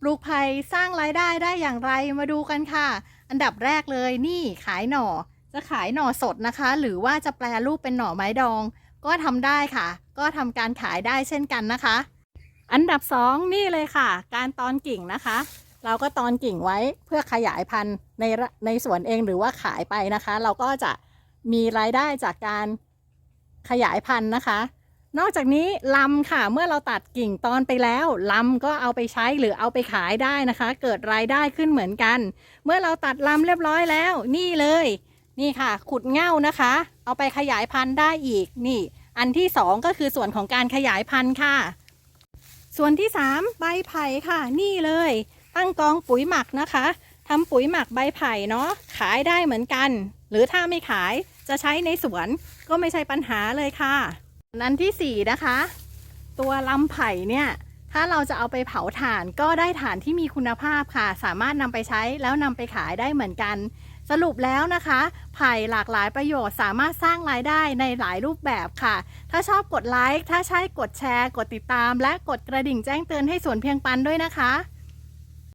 ปลูกไผ่สร้างรายได้ได้อย่างไรมาดูกันค่ะ อันดับแรกเลยนี่ขายหน่อ จะขายหน่อสดนะคะ หรือว่าจะแปลรูปเป็นหน่อไม้ดอง ก็ทำได้ค่ะ ก็ทำการขายได้เช่นกันนะคะ อันดับสองนี่เลยค่ะ การตอนกิ่งนะคะ เราก็ตอนกิ่งไว้เพื่อขยายพันธุ์ในในสวนเองหรือว่าขายไปนะคะ เราก็จะมีรายได้จากการขยายพันธุ์นะคะ นอกจากนี้ลำค่ะ เมื่อเราตัดกิ่งตอนไปแล้วลำก็เอาไปใช้หรือเอาไปขายได้นะคะ เกิดรายได้ขึ้นเหมือนกัน เมื่อเราตัดลำเรียบร้อยแล้ว นี่เลย นี่ค่ะ ขุดเง่านะคะ เอาไปขยายพันธุ์ได้อีกนี่ อันที่สองก็คือส่วนของการขยายพันธุ์ค่ะ ส่วนที่สามใบไผ่ค่ะ นี่เลย ตั้งกองปุ๋ยหมักนะคะทำปุ๋ยหมักใบไผ่เนาะขายได้เหมือนกัน หรือถ้าไม่ขายจะใช้ในสวนก็ไม่ใช่ปัญหาเลยค่ะ อันที่สี่นะคะ ตัวลำไผ่เนี่ยถ้าเราจะเอาไปเผาถ่านก็ได้ถ่านที่มีคุณภาพค่ะ สามารถนำไปใช้แล้วนำไปขายได้เหมือนกัน สรุปแล้วนะคะ ไผ่หลากหลายประโยชน์สามารถสร้างรายได้ในหลายรูปแบบค่ะ ถ้าชอบกดไลค์ถ้าใช่กดแชร์ กดติดตาม และกดกระดิ่งแจ้งเตือนให้สวนเพียงปันด้วยนะคะ